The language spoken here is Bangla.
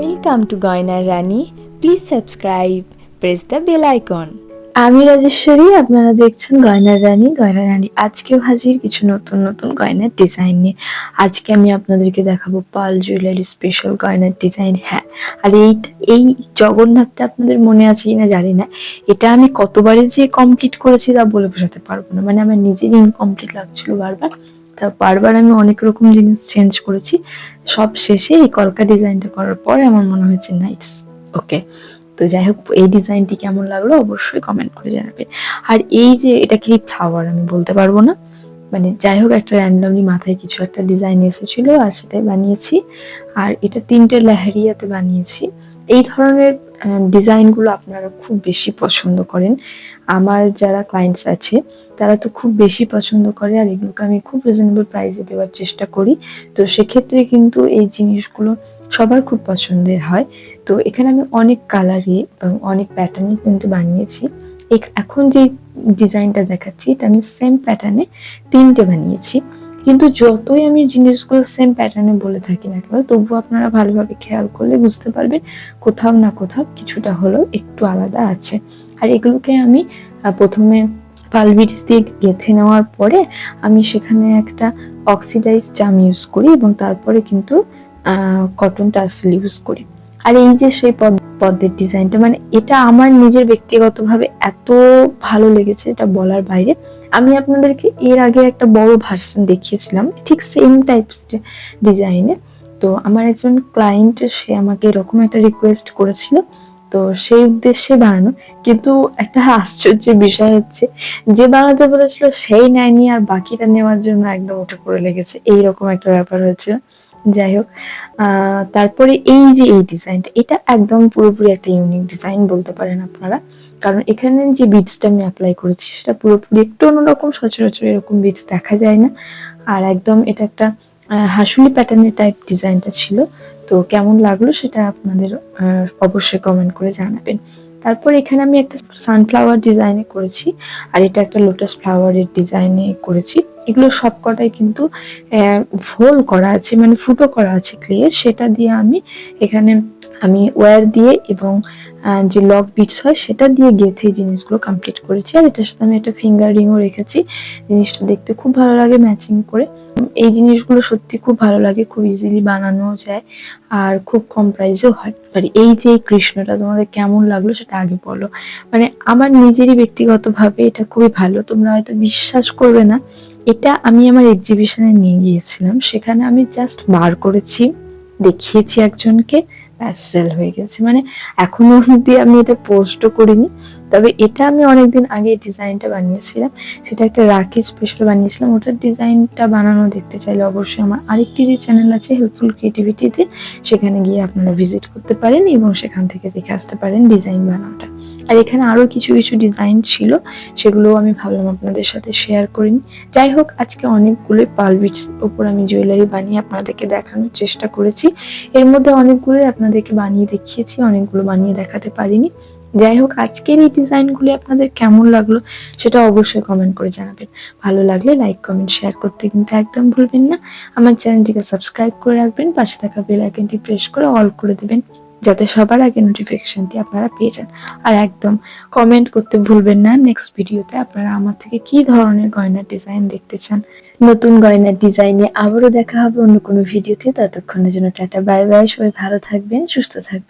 ওয়েলকাম টু গয়নার রানী please subscribe press the bell icon আমি রাজেশ্বরী, আপনারা দেখছেন গয়নার রানী গয়নার রানী আজকেও হাজির কিছু নতুন নতুন গয়নার ডিজাইন নিয়ে। আজকে আমি আপনাদেরকে দেখাবো পাল জুয়েলারি স্পেশাল গয়নার ডিজাইন হ্যাঁ আর এই এই জগন্নাথটা আপনাদের মনে আছে কিনা জানি না। এটা আমি কতবারে যে কমপ্লিট করেছি তা বলে বোঝাতে পারব না। মানে আমার নিজেরই ইনকমপ্লিট লাগছিল বারবার। তা বারবার আমি অনেক রকম জিনিস চেঞ্জ করেছি। সব শেষে এই কলকা ডিজাইনটা করার পরে আমার মনে হয়েছে নাইটস ওকে তো যাই হোক, এই ডিজাইনটি কেমন লাগল অবশ্যই কমেন্ট করে জানাবে। আর এই যে, এটা কি ফ্লাওয়ার আমি বলতে পারব না। মানে যাই হোক, একটা র্যান্ডমলি মাথায় কিছু একটা ডিজাইন এসেছিল আর সেটাই বানিয়েছি। আর এটা তিনটে লেহারিয়াতে বানিয়েছি। এই ধরনের ডিজাইনগুলো আপনারা খুব বেশি পছন্দ করেন। আমার যারা ক্লায়েন্টস আছে, তারা তো খুব বেশি পছন্দ করে আর এগুলোকে আমি খুব রিজনেবল প্রাইসে দেওয়ার চেষ্টা করি। তো সেক্ষেত্রে কিন্তু এই জিনিসগুলো সবার খুব পছন্দের হয়। তো এখানে আমি অনেক কালারে এবং অনেক প্যাটার্নে কিন্তু বানিয়েছি। এখন যে ডিজাইনটা দেখাচ্ছি, এটা আমি সেম প্যাটার্নে তিনটে বানিয়েছি। কিন্তু যতই আমি জিনিসগুলো সেম প্যাটার্নে বলে থাকি না কেন, তবুও আপনারা ভালোভাবে খেয়াল করলে বুঝতে পারবেন কোথাও না কোথাও কিছুটা হলেও একটু আলাদা আছে। আর এগুলোকে আমি প্রথমে পালবিটস দিয়ে গেঁথে নেওয়ার পরে আমি সেখানে একটা অক্সিডাইজ জাম ইউজ করি এবং তারপরে কিন্তু কটন টার্সেল ইউজ করি। আর এই যে সেই পদ- পদ্মের ডিজাইনটা মানে এটা আমার নিজের ব্যক্তিগতভাবে এত ভালো লেগেছে এটা বলার বাইরে। আমি আপনাদেরকে এর আগে একটা বড় ভার্সন দেখিয়েছিলাম, ঠিক সেম টাইপস ডিজাইনে তো আমার একজন ক্লায়েন্ট সে আমাকে এরকম একটা রিকোয়েস্ট করেছিল, তো সেই উদ্দেশ্যে বানানো। কিন্তু একটা আশ্চর্যের বিষয় হচ্ছে, যে বানাতে বলেছিল, সেই নেয়নি আর বাকিটা নেওয়ার জন্য একদম উঠে পড়ে লেগেছে। এইরকম একটা ব্যাপার হয়েছিল। যাই হোক তারপরে এই যে এই ডিজাইনটা এটা একদম পুরোপুরি একটা ইউনিক ডিজাইন বলতে পারেন আপনারা। কারণ এখানে যে বিটসটা আমি অ্যাপ্লাই করেছি, সেটা পুরোপুরি একটু অন্যরকম, সচরাচর এরকম বিটস দেখা যায় না। আর একদম এটা একটা হাসুলি প্যাটার্নের টাইপ ডিজাইনটা ছিল। তো কেমন লাগল সেটা আপনাদের অবশ্যই কমেন্ট করে জানাবেন। তারপর এখানে আমি একটা সানফ্লাওয়ার ডিজাইনে করেছি, আর এটা একটা লোটাস ফ্লাওয়ারের ডিজাইনে করেছি। এগুলো সবকটাই কিন্তু ফোল করা আছে মানে ফুটো করা আছে ক্লিয়ার সেটা দিয়ে আমি এখানে আমি ওয়্যার দিয়ে এবং যে লক বিটস হয়, সেটা দিয়ে গেঁথে জিনিসগুলো কমপ্লিট করেছি। আর এটার সাথে আমি একটা ফিঙ্গার রিংও রেখেছি। জিনিসটা দেখতে খুব ভালো লাগে ম্যাচিং করে। এই জিনিসগুলো সত্যি খুব ভালো লাগে, খুব ইজিলি বানানো যায় আর খুব কম প্রাইসেও হয়। আর এই যে কৃষ্ণটা তোমাদের কেমন লাগল সেটা আগে বলো। মানে আমার নিজেরই ব্যক্তিগতভাবে এটা খুবই ভালো। তোমরা হয়তো বিশ্বাস করবে না এটা আমি আমার এক্সিবিশনে নিয়ে গিয়েছিলাম। সেখানে আমি জাস্ট বার করেছি, দেখিয়েছি একজনকে, ব্যাস সেল হয়ে গেছে। মানে এখনও অবধি আমি এটা পোস্টও করিনি। তবে এটা আমি অনেকদিন আগে ডিজাইনটা বানিয়েছিলাম। সেটা একটা রাখি স্পেশাল বানিয়েছিলাম। ওটার ডিজাইনটা বানানো দেখতে চাইলে অবশ্যই আমার আরেকটি যে চ্যানেল আছে হেল্পফুল ক্রিয়েটিভিটিতে সেখানে গিয়ে আপনারা ভিজিট করতে পারেন এবং সেখান থেকে দেখে আসতে পারেন ডিজাইন বানানোটা। আর এখানে আরও কিছু কিছু ডিজাইন ছিল, সেগুলোও আমি ভাবলাম আপনাদের সাথে শেয়ার করিনি যাই হোক, আজকে অনেকগুলোই পালবিটস ওপর আমি জুয়েলারি বানিয়ে আপনাদেরকে দেখানোর চেষ্টা করেছি। এর মধ্যে অনেকগুলোই আপনাদেরকে বানিয়ে দেখিয়েছি, অনেকগুলো বানিয়ে দেখাতে পারিনি। যাই হোক, আজকের এই ডিজাইনগুলি আপনাদের কেমন লাগল সেটা অবশ্যই কমেন্ট করে জানাবেন। ভালো লাগলে লাইক কমেন্ট শেয়ার করতে কিন্তু একদম ভুলবেন না। আমার চ্যানেলটিকে সাবস্ক্রাইব করে রাখবেন, পাশে থাকা বেল আইকনটি প্রেস করে অল করে দেবেন, যাতে সবার আগে নোটিফিকেশনটি আপনারা পেয়ে যান। আর একদম কমেন্ট করতে ভুলবেন না নেক্সট ভিডিওতে আপনারা আমার থেকে কি ধরনের গয়নার ডিজাইন দেখতে চান, নতুন গয়নার ডিজাইনে আবারও দেখা হবে অন্য কোনো ভিডিওতে ততক্ষণের জন্য টাটা বাই বাই সবাই ভালো থাকবেন, সুস্থ থাকবেন।